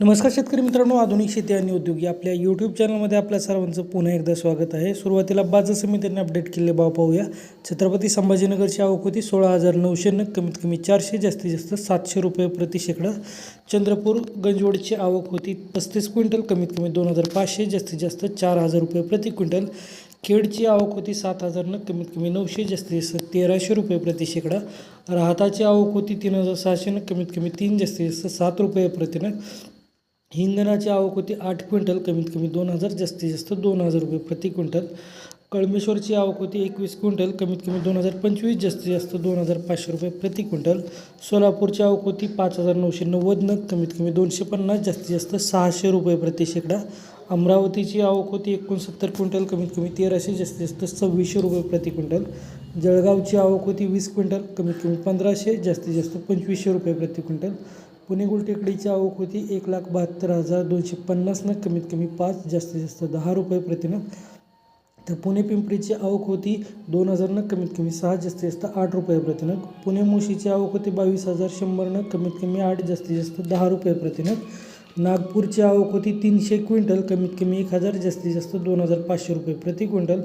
नमस्कार शेतकरी मित्रांनो आधुनिक शेती आणि उद्योग या आपल्या यूट्यूब चॅनलमध्ये आपल्या सर्वांचं पुन्हा एकदा स्वागत आहे. सुरुवातीला बाजार समितीने अपडेट केले भाव पाहूया. छत्रपती संभाजीनगरची आवक होती सोळा हजार नऊशेनं कमीत कमी चारशे जास्तीत जास्त सातशे रुपये प्रति शेकडा. चंद्रपूर गंजवडची आवक होती पस्तीस क्विंटल कमीत कमी दोन हजार पाचशे जास्तीत जास्त चार हजार रुपये प्रति क्विंटल. खेडची आवक होती सात हजारनं कमीत कमी नऊशे जास्तीत जास्त तेराशे रुपये प्रति शेकडा. राहताची आवक होती तीन हजार सहाशे न कमीत कमी तीन जास्तीत जास्त सात रुपये प्रतिनग इंधनाची आवक होती आठ क्विंटल कमीत कमी दोन हजार जास्तीत जास्त दोन हजार रुपये प्रति क्विंटल. कळमेश्वरची आवक होती एकवीस क्विंटल कमीत कमी दोन हजार पंचवीस जास्तीत जास्त दोन हजार पाचशे रुपये प्रति क्विंटल. सोलापूरची आवक होती पाच हजार नऊशे नव्वद नग कमीत कमी दोनशे पन्नास जास्तीत जास्त सहाशे रुपये प्रति शेकडा. अमरावतीची आवक होती एकोणसत्तर क्विंटल कमीत कमी तेराशे जास्तीत जास्त सव्वीसशे रुपये प्रति क्विंटल. जळगावची आवक होती वीस क्विंटल कमीत कमी पंधराशे जास्तीत जास्त पंचवीसशे रुपये प्रति क्विंटल. पुणे गुलटेकडीची आवक होती. एक लाख बहात्तर हजार दोनशे पन्नासनं कमीत कमी पाच जास्तीत जास्त दहा रुपये प्रतिनं तर पुणे पिंपरीची आवक होती दोन हजारनं कमीत कमी सहा जास्तीत जास्त आठ रुपये प्रतिनग. पुणे मुशीची आवक होती बावीस हजार शंभरनं कमीत कमी आठ जास्तीत जास्त दहा रुपये प्रतिनग. नागपूरची आवक होती तीनशे क्विंटल कमीत कमी एक हजार जास्तीत जास्त दोन हजार पाचशे रुपये प्रति क्विंटल.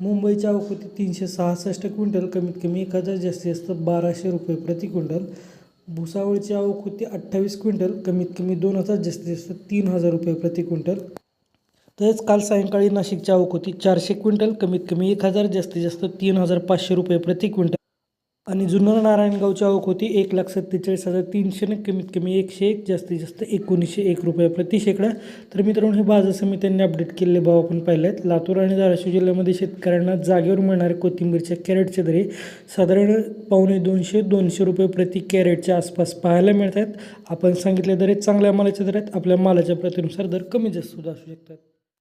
मुंबईची आवक होती तीनशे सहासष्ट क्विंटल कमीत कमी एक हजार जास्तीत जास्त बाराशे रुपये प्रति क्विंटल. भुसावळची आवक होती अठ्ठावीस क्विंटल कमीत कमी दोन हजार जास्तीत जास्त तीन हजार रुपये प्रति क्विंटल. तसेच काल सायंकाळी नाशिकची आवक होती चारशे क्विंटल कमीत कमी एक हजार जास्तीत जास्त तीन हजार पाचशे रुपये प्रति क्विंटल. आणि जुन्नर नारायणगावची आवक होती एक लाख सत्तेचाळीस हजार तीनशेने कमीत कमी एकशे एक जास्तीत जास्त एकोणीसशे एक रुपये. प्रति शेकडा. तर मित्रांनो हे बाजार समित्यांनी अपडेट केलेले भाव आपण पाहिले आहेत लातूर आणि धाराशिव जिल्ह्यामध्ये शेतकऱ्यांना जागेवर मिळणारे कोथिंबीरच्या कॅरेटचे दरे साधारण पावणे दोनशे दोनशे रुपये प्रति कॅरेटच्या आसपास पाहायला मिळत आहेत आपण सांगितले दरे चांगल्या मालाच्या दरात आहेत आपल्या मालाच्या प्रतीनुसार दर कमी जास्त सुद्धा असू शकतात.